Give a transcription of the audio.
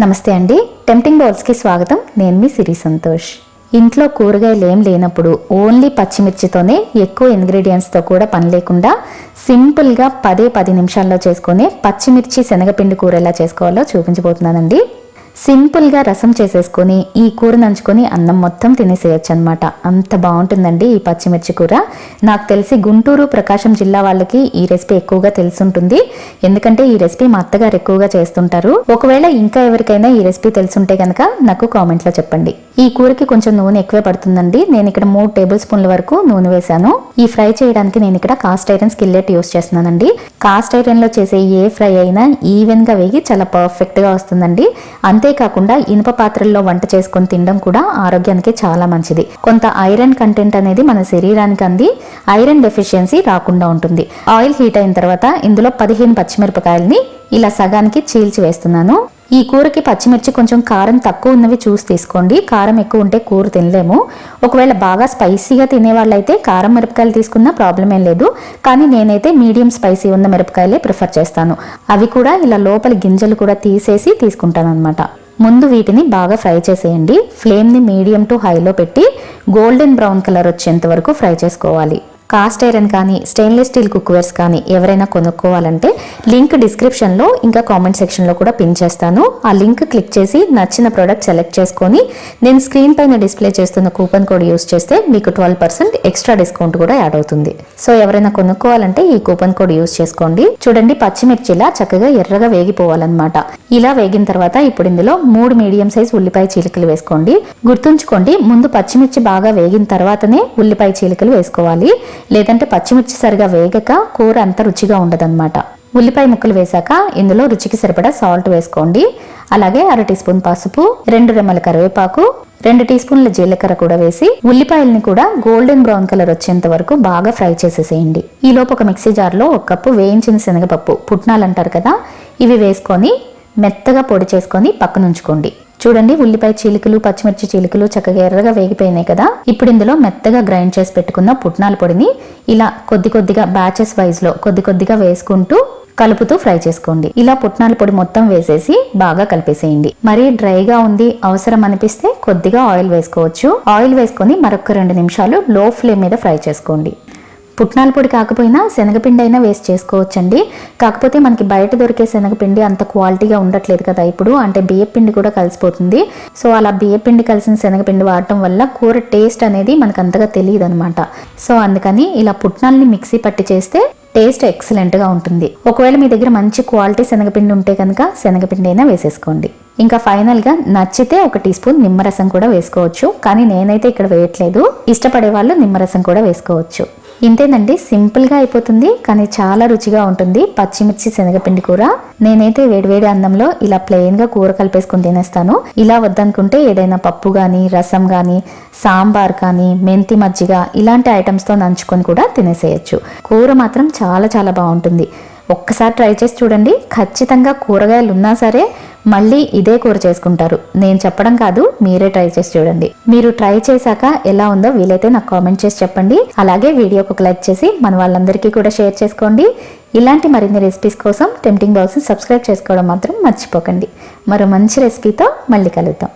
నమస్తే అండి. టెంప్టింగ్ బౌల్స్కి స్వాగతం. నేను మీ సిరి సంతోష్. ఇంట్లో కూరగాయలు ఏం లేనప్పుడు ఓన్లీ పచ్చిమిర్చితోనే ఎక్కువ ఇంగ్రీడియంట్స్తో కూడా పని లేకుండా సింపుల్గా పదే పది నిమిషాల్లో చేసుకునే పచ్చిమిర్చి శనగపిండి కూర ఎలా చేసుకోవాలో చూపించబోతున్నానండి. సింపుల్గా రసం చేసేసుకొని ఈ కూర నంచుకొని అన్నం మొత్తం తినేసేయచ్చు అనమాట అంత బాగుంటుందండి ఈ పచ్చిమిర్చి కూర. నాకు తెలిసి గుంటూరు ప్రకాశం జిల్లా వాళ్ళకి ఈ రెసిపీ ఎక్కువగా తెలుసుంటుంది. ఎందుకంటే ఈ రెసిపీ మా అత్తగారు ఎక్కువగా చేస్తుంటారు. ఒకవేళ ఇంకా ఎవరికైనా ఈ రెసిపీ తెలుసుంటే కనుక నాకు కామెంట్లో చెప్పండి. ఈ కూరకి కొంచెం నూనె ఎక్కువే పడుతుందండి. నేను ఇక్కడ మూడు టేబుల్ స్పూన్ల వరకు నూనె వేశాను. ఈ ఫ్రై చేయడానికి నేను ఇక్కడ కాస్ట్ ఐరన్ స్కిల్లెట్ యూస్ చేస్తున్నానండి. కాస్ట్ ఐరన్లో చేసే ఏ ఫ్రై అయినా ఈవెన్గా వేగి చాలా పర్ఫెక్ట్గా వస్తుందండి అంతేకాకుండా ఇనుప పాత్రల్లో వంట చేసుకొని తినడం కూడా ఆరోగ్యానికి చాలా మంచిది. కొంత ఐరన్ కంటెంట్ అనేది మన శరీరానికి అంది ఐరన్ డెఫిషియన్సీ రాకుండా ఉంటుంది. ఆయిల్ హీట్ అయిన తర్వాత ఇందులో పదిహేను పచ్చిమిరపకాయల్ని ఇలా సగానికి చీల్చి వేస్తున్నాను. ఈ కూరకి పచ్చిమిర్చి కొంచెం కారం తక్కువ ఉన్నవి చూసి తీసుకోండి. కారం ఎక్కువ ఉంటే కూర తినలేము. ఒకవేళ బాగా స్పైసీగా తినే వాళ్ళైతే కారం మిరపకాయలు తీసుకున్నా ప్రాబ్లం ఏం లేదు. కానీ నేనైతే మీడియం స్పైసీ ఉన్న మిరపకాయలే ప్రిఫర్ చేస్తాను. అవి కూడా ఇలా లోపల గింజలు కూడా తీసేసి తీసుకుంటాను అనమాట ముందు వీటిని బాగా ఫ్రై చేసేయండి. ఫ్లేమ్ని మీడియం టు హైలో పెట్టి గోల్డెన్ బ్రౌన్ కలర్ వచ్చేంత వరకు ఫ్రై చేసుకోవాలి. కాస్ట్ ఐరన్ కానీ స్టెయిన్లెస్ స్టీల్ కుక్వేర్స్ కానీ ఎవరైనా కొనుక్కోవాలంటే లింక్ డిస్క్రిప్షన్లో ఇంకా కామెంట్ సెక్షన్లో కూడా పిన్ చేస్తాను. ఆ లింక్ క్లిక్ చేసి నచ్చిన ప్రోడక్ట్ సెలెక్ట్ చేసుకొని నేను స్క్రీన్ పైన డిస్ప్లే చేస్తున్న కూపన్ కోడ్ యూస్ చేస్తే మీకు ట్వెల్వ్ పర్సెంట్ ఎక్స్ట్రా డిస్కౌంట్ కూడా యాడ్ అవుతుంది. సో ఎవరైనా కొనుక్కోవాలంటే ఈ కూపన్ కోడ్ యూస్ చేసుకోండి. చూడండి పచ్చిమిర్చిలా చక్కగా ఎర్రగా వేగిపోవాలన్నమాట. ఇలా వేగిన తర్వాత ఇప్పుడు ఇందులో మూడు మీడియం సైజ్ ఉల్లిపాయ చీలికలు వేసుకోండి. గుర్తుంచుకోండి ముందు పచ్చిమిర్చి బాగా వేగిన తర్వాతనే ఉల్లిపాయ చీలికలు వేసుకోవాలి. లేదంటే పచ్చిమిర్చి సరిగా వేగక కూర అంత రుచిగా ఉండదన్నమాట. ఉల్లిపాయ ముక్కలు వేశాక ఇందులో రుచికి సరిపడా సాల్ట్ వేసుకోండి. అలాగే అర టీ స్పూన్ పసుపు రెండు రెమ్మల కరివేపాకు రెండు టీ స్పూన్ల జీలకర్ర కూడా వేసి ఉల్లిపాయల్ని కూడా గోల్డెన్ బ్రౌన్ కలర్ వచ్చేంత వరకు బాగా ఫ్రై చేసేసేయండి. ఈ ఒక మిక్సీ జార్లో ఒక కప్పు వేయించిన శనగపప్పు పుట్నాలు అంటారు కదా ఇవి వేసుకొని మెత్తగా పొడి చేసుకొని పక్కన ఉంచుకోండి చూడండి ఉల్లిపాయ చీలికలు పచ్చిమిర్చి చీలికలు చక్కగా ఎర్రగా వేగిపోయినాయి కదా. ఇప్పుడు ఇందులో మెత్తగా గ్రైండ్ చేసి పెట్టుకున్న పుట్నాల పొడిని ఇలా కొద్ది కొద్దిగా బ్యాచెస్ వైజ్లో కొద్ది కొద్దిగా వేసుకుంటూ కలుపుతూ ఫ్రై చేసుకోండి. ఇలా పుట్నాల పొడి మొత్తం వేసేసి బాగా కలిపేసేయండి. మరీ డ్రైగా ఉంది అవసరం అనిపిస్తే కొద్దిగా ఆయిల్ వేసుకోవచ్చు. ఆయిల్ వేసుకొని మరొక రెండు నిమిషాలు లో ఫ్లేమ్ మీద ఫ్రై చేసుకోండి. పుట్నాల పొడి కాకపోయినా శనగపిండి అయినా వేస్ట్ చేసుకోవచ్చండి. కాకపోతే మనకి బయట దొరికే శనగపిండి అంత క్వాలిటీగా ఉండట్లేదు కదా ఇప్పుడు. అంటే బియ్యపిండి కూడా కలిసిపోతుంది. సో అలా బియ్యపిండి కలిసిన శనగపిండి వాడటం వల్ల కూర టేస్ట్ అనేది మనకు అంతగా తెలియదు అనమాట సో అందుకని ఇలా పుట్నాల్ని మిక్సీ పట్టి చేస్తే టేస్ట్ ఎక్సలెంట్గా ఉంటుంది. ఒకవేళ మీ దగ్గర మంచి క్వాలిటీ శనగపిండి ఉంటే కనుక శనగపిండి అయినా వేసేసుకోండి. ఇంకా ఫైనల్గా నచ్చితే ఒక టీ స్పూన్ నిమ్మరసం కూడా వేసుకోవచ్చు. కానీ నేనైతే ఇక్కడ వేయట్లేదు. ఇష్టపడే వాళ్ళు నిమ్మరసం కూడా వేసుకోవచ్చు. ఇంతేనండి సింపుల్గా అయిపోతుంది కానీ చాలా రుచిగా ఉంటుంది పచ్చిమిర్చి శనగపిండి కూర. నేనైతే వేడివేడి అన్నంలో ఇలా ప్లెయిన్గా కూర కలిపేసుకుని తినేస్తాను. ఇలా వద్దనుకుంటే ఏదైనా పప్పు కానీ రసం కానీ సాంబార్ కానీ మెంతి మజ్జిగ ఇలాంటి ఐటమ్స్తో నంచుకొని కూడా తినేసేయచ్చు. కూర మాత్రం చాలా చాలా బాగుంటుంది. ఒక్కసారి ట్రై చేసి చూడండి. ఖచ్చితంగా కూరగాయలు ఉన్నా సరే మళ్ళీ ఇదే కూర చేసుకుంటారు. నేను చెప్పడం కాదు మీరే ట్రై చేసి చూడండి. మీరు ట్రై చేశాక ఎలా ఉందో వీలైతే నాకు కామెంట్ చేసి చెప్పండి. అలాగే వీడియోకి ఒక లైక్ చేసి మన వాళ్ళందరికీ కూడా షేర్ చేసుకోండి. ఇలాంటి మరిన్ని రెసిపీస్ కోసం టెంప్టింగ్ బాక్స్ని సబ్స్క్రైబ్ చేసుకోవడం మాత్రం మర్చిపోకండి. మరో మంచి రెసిపీతో మళ్ళీ కలుద్దాం.